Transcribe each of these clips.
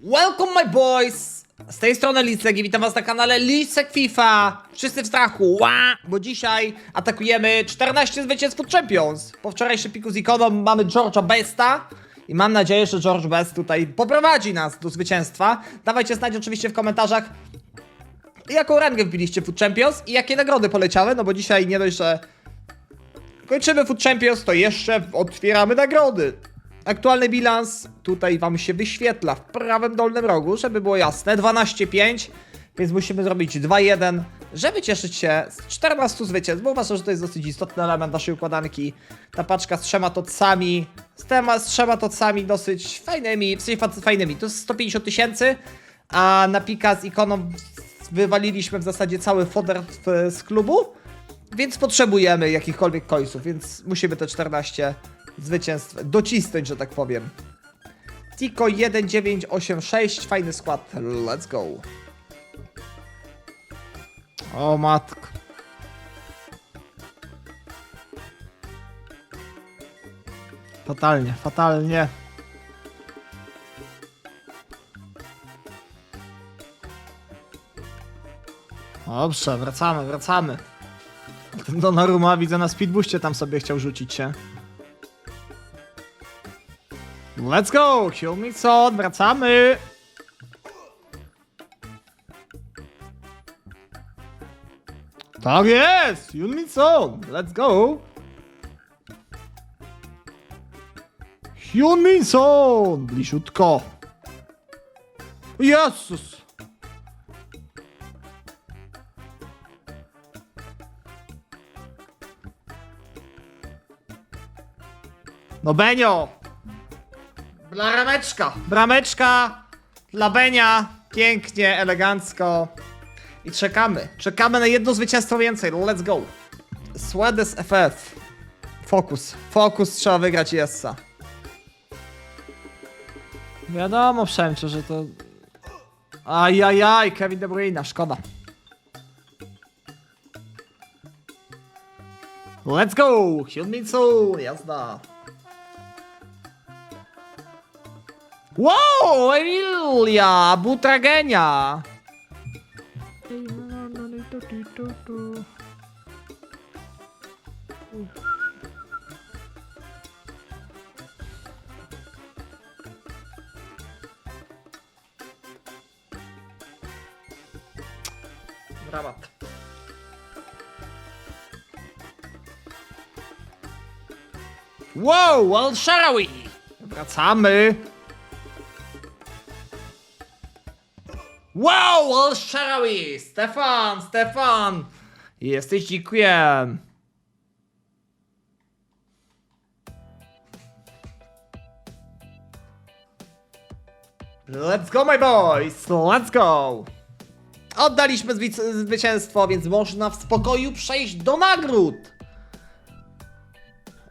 Welcome my boys! Z tej strony Lisek i witam was na kanale Lisek FIFA. Wszyscy w strachu, ła! Bo dzisiaj atakujemy 14 zwycięstw Food Champions. Po wczorajszym piku z ikoną mamy George'a Besta. I mam nadzieję, że George Best tutaj poprowadzi nas do zwycięstwa. Dawajcie znać oczywiście w komentarzach, jaką rangę wbiliście w Food Champions i jakie nagrody poleciały, no bo dzisiaj nie dość, że kończymy Food Champions, to jeszcze otwieramy nagrody. Aktualny bilans tutaj wam się wyświetla w prawym dolnym rogu, żeby było jasne. 12-5, więc musimy zrobić 2-1, żeby cieszyć się z 14 zwycięstw, bo uważam, że to jest dosyć istotny element naszej układanki. Ta paczka z trzema tocami, z, tema, z trzema tocami dosyć fajnymi, w sensie fa- fajnymi, to jest 150 tysięcy, a na pika z ikoną wywaliliśmy w zasadzie cały foder z klubu. Więc potrzebujemy jakichkolwiek końców, więc musimy te 14 zwycięstw docisnąć, że tak powiem. Tiko 1986, fajny skład, let's go. O matko. Fatalnie, fatalnie. Dobrze, wracamy, wracamy. Ten Donnarumma widzę na speedboostie tam sobie chciał rzucić się. Let's go! Me son, wracamy! Tak jest! Kill me son, let's go! Kill me son! Bliziutko! Jezus! No Benio! Brameczka! Brameczka dla Benia. Pięknie, elegancko. I czekamy. Czekamy na jedno zwycięstwo więcej. Let's go. Swedes FF. Fokus. Fokus trzeba wygrać Jessa. Wiadomo, Przemcze, że to... Ajajaj, Kevin De Bruyne, szkoda. Let's go! Hyunmin jazda. Wow, Emilia, Butragenia. Dramat. Wow, Al Sharawi! Wracamy. Wow, Sharawi! Stefan, Stefan! Jesteś dzikiem. Let's go, my boys! Let's go! Oddaliśmy zwycięstwo, więc można w spokoju przejść do nagród.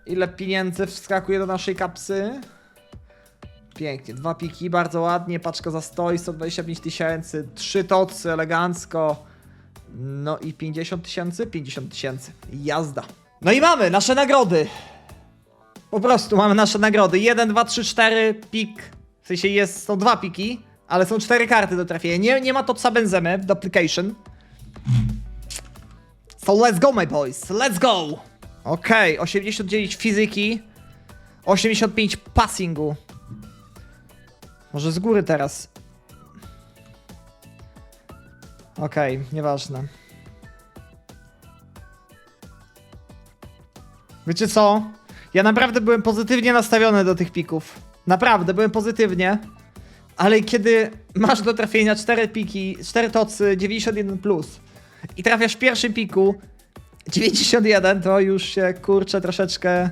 Ile pieniędzy wskakuje do naszej kapsy? Pięknie, dwa piki, bardzo ładnie, paczka za 100 i 125 tysięcy, trzy tocy, elegancko. No i 50 tysięcy? 50 tysięcy. Jazda. No i mamy nasze nagrody. Po prostu mamy nasze nagrody. 1, 2, 3, 4, pik. W sensie jest, są dwa piki, ale są cztery karty do trafienia. Nie, nie ma topsa Benzemy w duplication. So let's go, my boys, let's go! Okej, 89 fizyki, 85 passingu. Może z góry teraz. Okej, nieważne. Wiecie co? Ja naprawdę byłem pozytywnie nastawiony do tych pików. Naprawdę, byłem pozytywnie. Ale kiedy masz do trafienia 4 piki, 4 tocy, 91 plus i trafiasz w pierwszym piku 91, to już się kurczę troszeczkę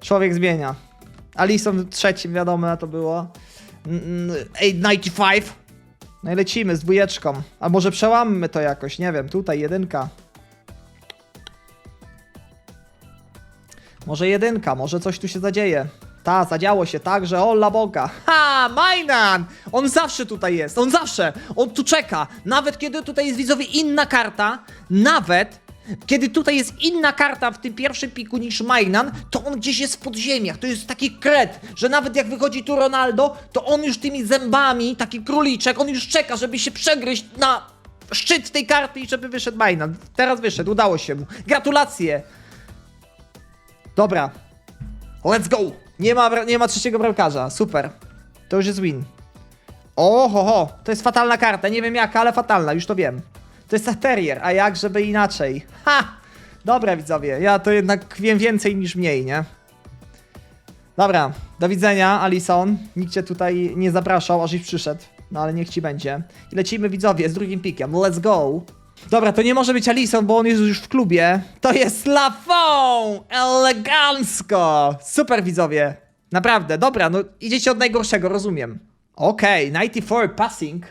człowiek zmienia. Alisson w trzecim, wiadomo, to było. Mm, 895. No i lecimy z dwójeczką. A może przełammy to jakoś, nie wiem, tutaj jedynka. Może jedynka, może coś tu się zadzieje. Ta, zadziało się tak, że ola boga. Ha, Majnan! On zawsze tutaj jest, on zawsze, on tu czeka. Nawet kiedy tutaj jest widzowie inna karta, nawet Kiedy tutaj jest inna karta w tym pierwszym piku niż Mainan, to on gdzieś jest w podziemiach. To jest taki kret, że nawet jak wychodzi tu Ronaldo, to on już tymi zębami, taki króliczek, on już czeka, żeby się przegryźć na szczyt tej karty i żeby wyszedł Mainan. Teraz wyszedł, udało się mu. Gratulacje! Dobra. Let's go! Nie ma, nie ma trzeciego bramkarza. Super. To już jest win. O, ho, ho. To jest fatalna karta. Nie wiem jaka, ale fatalna. Już to wiem. To jest Terrier, a jak żeby inaczej? Ha! Dobra, widzowie. Ja to jednak wiem więcej niż mniej, nie? Dobra. Do widzenia, Alison. Nikt cię tutaj nie zapraszał, aż ich przyszedł. No ale niech ci będzie. I lecimy, widzowie, z drugim pikiem. Let's go! Dobra, to nie może być Alison, bo on jest już w klubie. To jest Lafon! Elegancko! Super, widzowie. Naprawdę, dobra, no idziecie od najgorszego, rozumiem. Okej, 94 passing.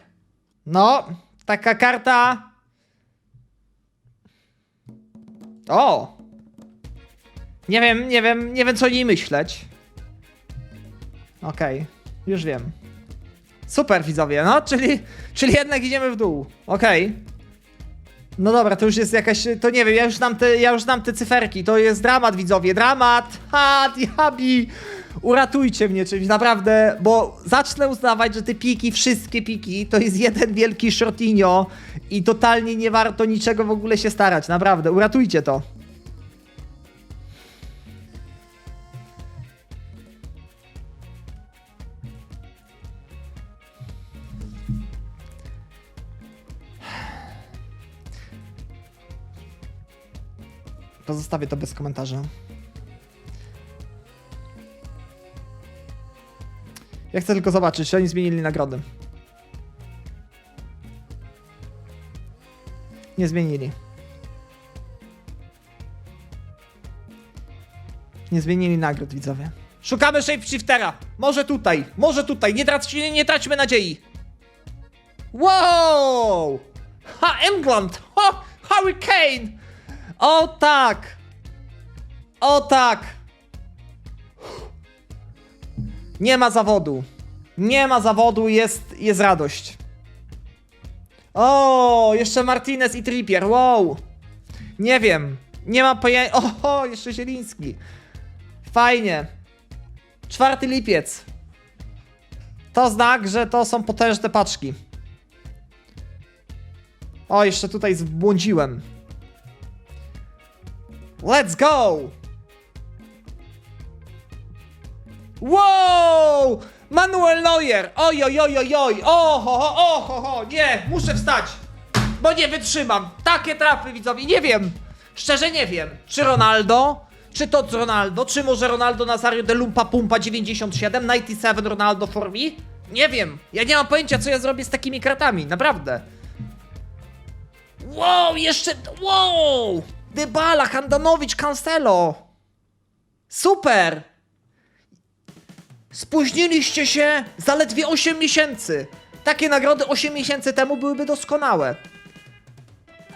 No, taka karta... O! Nie wiem, nie wiem, nie wiem co o niej myśleć. Okej, już wiem. Super, widzowie, no, czyli, czyli jednak idziemy w dół. Okej. No dobra, to już jest jakaś, to nie wiem, ja już znam te, ja już znam te cyferki, to jest dramat, widzowie, dramat, ha, diabi, uratujcie mnie czymś, naprawdę, bo zacznę uznawać, że te piki, wszystkie piki, to jest jeden wielki shortinio i totalnie nie warto niczego w ogóle się starać, naprawdę, uratujcie to. Pozostawię to bez komentarza. Ja chcę tylko zobaczyć, czy oni zmienili nagrody. Nie zmienili. Nie zmienili nagród, widzowie. Szukamy shapeshiftera! Może tutaj, może tutaj, nie, trac nie, nie traćmy nadziei! Wow! Ha, England! Ha, Hurricane! O tak! O tak! Nie ma zawodu. Nie ma zawodu, jest, jest radość. O, jeszcze Martinez i Trippier, wow. Nie wiem, nie mam pojęcia. O, jeszcze Zieliński. Fajnie. Czwarty lipiec. To znak, że to są potężne paczki. O, jeszcze tutaj zbłądziłem. Let's go! Wow! Manuel Neuer! Oj, oj, oj, oj, oj! O, ho, ho, o, ho, ho! Nie, muszę wstać! Bo nie wytrzymam! Takie trafy, widzowie, nie wiem! Szczerze nie wiem, czy Ronaldo, czy to Ronaldo, czy może Ronaldo Nazario de Lumpa Pumpa 97, 97 Ronaldo for me? Nie wiem, ja nie mam pojęcia, co ja zrobię z takimi kratami, naprawdę. Wow, jeszcze. Wow! Dybala, Handanowicz, Cancelo! Super! Spóźniliście się zaledwie 8 miesięcy. Takie nagrody 8 miesięcy temu byłyby doskonałe.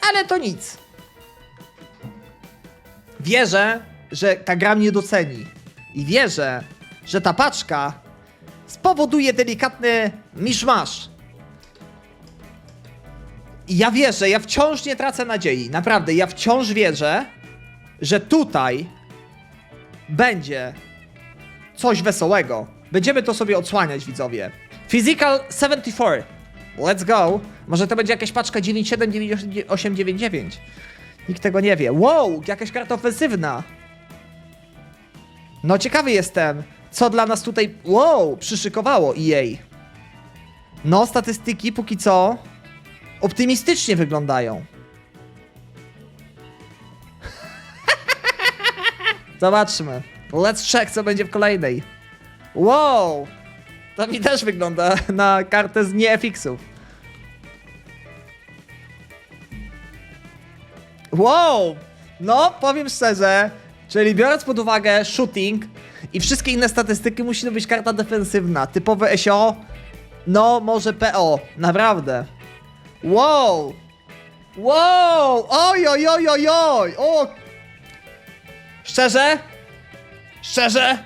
Ale to nic. Wierzę, że ta gra mnie doceni. I wierzę, że ta paczka spowoduje delikatny miszmasz. I ja wierzę, ja wciąż nie tracę nadziei. Naprawdę, ja wciąż wierzę, że tutaj będzie coś wesołego. Będziemy to sobie odsłaniać, widzowie. Physical 74. Let's go. Może to będzie jakaś paczka 979899. Nikt tego nie wie. Wow, jakaś karta ofensywna. No ciekawy jestem, co dla nas tutaj, wow, przyszykowało EA. No, statystyki póki co optymistycznie wyglądają. Zobaczmy. Let's check, co będzie w kolejnej. Wow! To mi też wygląda na kartę z nie-FX-ów. Wow! No, powiem szczerze, czyli biorąc pod uwagę shooting i wszystkie inne statystyki, musi to być karta defensywna. Typowe SO, no może PO, naprawdę. Wow! Wow! Oj, oj, oj, oj, oj! O! Szczerze? Szczerze?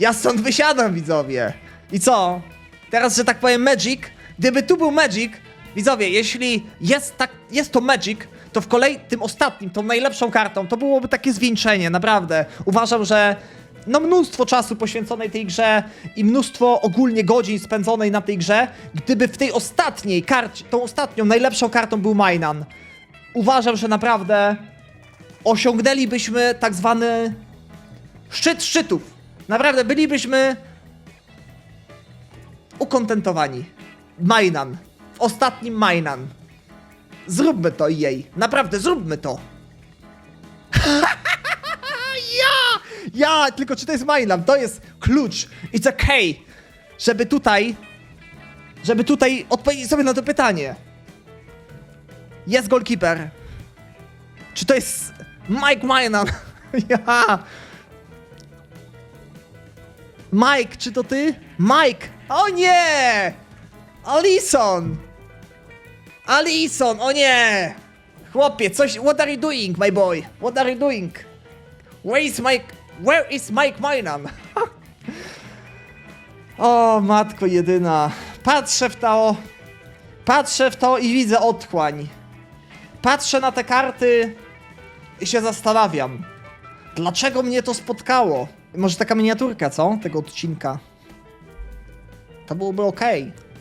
Ja stąd wysiadam, widzowie. I co? Teraz, że tak powiem, Magic. Gdyby tu był Magic, Widzowie, jeśli jest, tak, jest to Magic, to w kolei tym ostatnim, tą najlepszą kartą, to byłoby takie zwieńczenie, naprawdę. Uważam, że no mnóstwo czasu poświęconej tej grze i mnóstwo ogólnie godzin spędzonej na tej grze, gdyby w tej ostatniej karcie, tą ostatnią, najlepszą kartą był Mainan. Uważam, że naprawdę osiągnęlibyśmy tak zwany szczyt szczytów. Naprawdę bylibyśmy ukontentowani. Mainan. W ostatnim Mainan. Zróbmy to jej. Naprawdę, zróbmy to. ja! Ja! Tylko czy to jest Mainan? To jest klucz. It's a key. Żeby tutaj... Żeby tutaj odpowiedzieć sobie na to pytanie. Jest goalkeeper. Czy to jest Mike Mainan? ja! Mike, czy to ty? Mike! O nie! Alison! Alison, o nie! Chłopie, coś. What are you doing, my boy? What are you doing? Where is Mike? Where is Mike Minan? o, matko jedyna. Patrzę w to. Patrzę w to i widzę otchłań. Patrzę na te karty i się zastanawiam. Dlaczego mnie to spotkało? Może taka miniaturka, co? Tego odcinka. To byłoby okej.